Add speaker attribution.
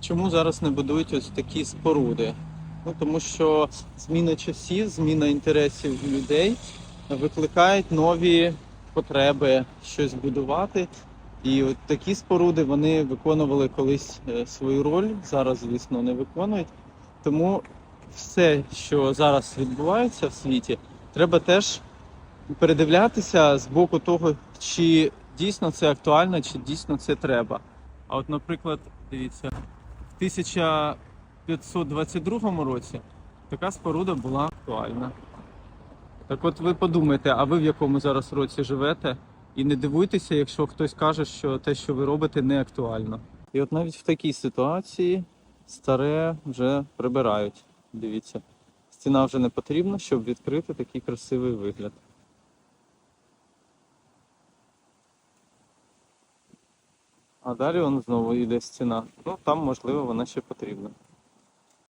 Speaker 1: Чому зараз не будують ось такі споруди? Ну, тому що зміна часів, зміна інтересів людей викликають нові потреби щось будувати. І от такі споруди вони виконували колись е, свою роль, зараз, звісно, не виконують. Тому все, що зараз відбувається в світі, треба теж передивлятися з боку того, чи дійсно це актуально, чи дійсно це треба. А от, наприклад, дивіться, 1522 році така споруда була актуальна. Так от ви подумайте, а ви в якому зараз році живете? І не дивуйтеся, якщо хтось каже, що те, що ви робите, не актуально. І от навіть в такій ситуації старе вже прибирають. Дивіться, стіна вже не потрібна, щоб відкрити такий красивий вигляд. А далі он знову йде стіна. Ну там, можливо, вона ще потрібна.